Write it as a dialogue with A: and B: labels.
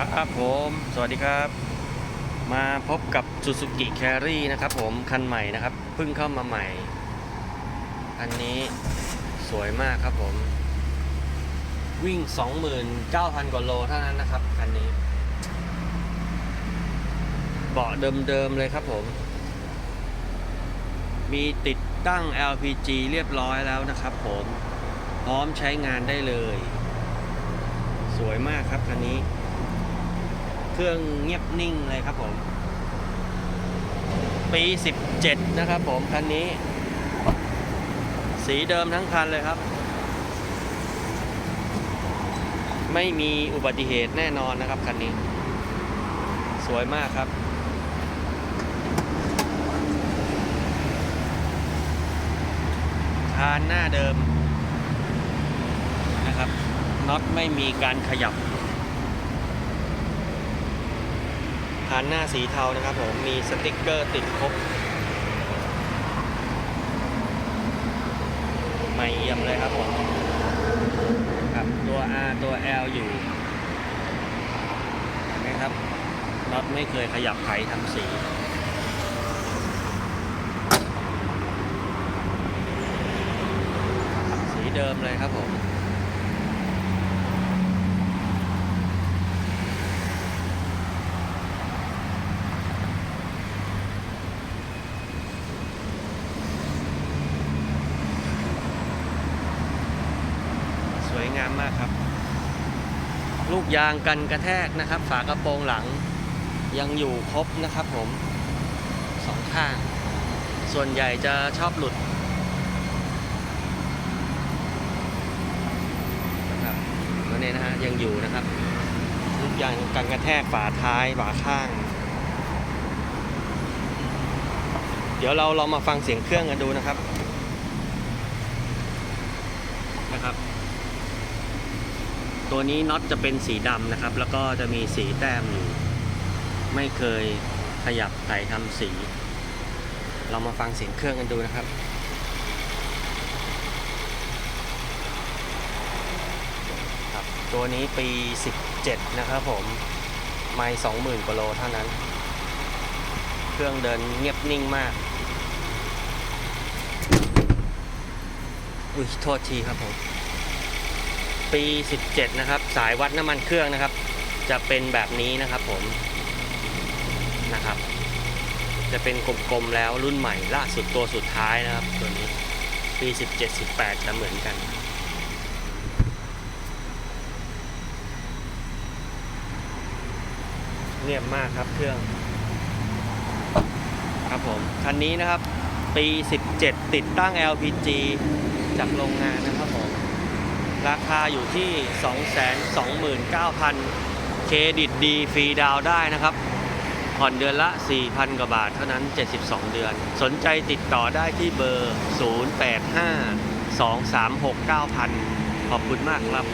A: ครับผมสวัสดีครับ มาพบกับ Suzuki Carry นะครับผมคันใหม่นะครับเพิ่งเข้ามาใหม่ อันนี้สวยมากครับผม วิ่ง 29,000 กว่าโลเท่านั้นนะครับคันนี้ เบาะเดิมๆเลยครับผม มีติดตั้ง LPG เรียบร้อยแล้วนะครับผม พร้อมใช้งานได้เลย สวยมากครับคันนี้ เครื่องเงียบนิ่งเลยครับผม ปี 17 นะครับผม คันนี้ สีเดิมทั้งคันเลยครับ ไม่มีอุบัติเหตุแน่นอนนะครับ คันนี้ สวยมากครับคานหน้าเดิมนะครับน็อตไม่มีการขยับ คานหน้าสีเทานะครับผม มีสติกเกอร์ติดครบใหม่เอี่ยมเลยครับผมครับตัว R ตัว L อยู่เห็นไหมครับน็อตไม่เคยขยับไขทำสีสีเดิมเลยครับผม สวย งามมากครับ ลูกยางกันกระแทกนะครับ ฝากระโปรงหลังยังอยู่ครบนะครับผมสองข้าง ส่วนใหญ่จะชอบหลุดนะครับตัวนี้นะฮะยังอยู่นะครับ ลูกยางกันกระแทกฝาท้ายฝาข้าง เดี๋ยวเราลองมาฟังเสียงเครื่องกันดูนะครับนะครับ ตัวนี้น็อตจะเป็นสีดำนะครับ แล้วก็จะมีสีแต้มอยู่ ไม่เคยขยับไถ่ทำสี เรามาฟังเสียงเครื่องกันดูนะครับครับ ตัวนี้ปี 17 นะครับผม ไม่20,000กว่าโลเท่านั้น เครื่องเดินเงียบนิ่งมาก อุ้ยโทษทีครับผม ปี 17 นะครับ สายวัดน้ำมันเครื่องนะครับ จะเป็นแบบนี้นะครับผมนะครับ จะเป็นกลมๆแล้วรุ่นใหม่ล่าสุดตัวสุดท้ายนะครับ ตัวนี้ปี 17 18 จะเหมือนกันเงียบมากครับเครื่อง ครับผมคันนี้นะครับปี 17 ติดตั้ง LPG จากโรงงานนะครับ ราคาอยู่ที่ 229,000 เครดิตดีฟรีดาวได้นะครับ ผ่อนเดือนละ 4,000 กว่าบาทเท่านั้น 72 เดือน สนใจติดต่อได้ที่เบอร์ 085 236 9000 ขอบคุณมากครับ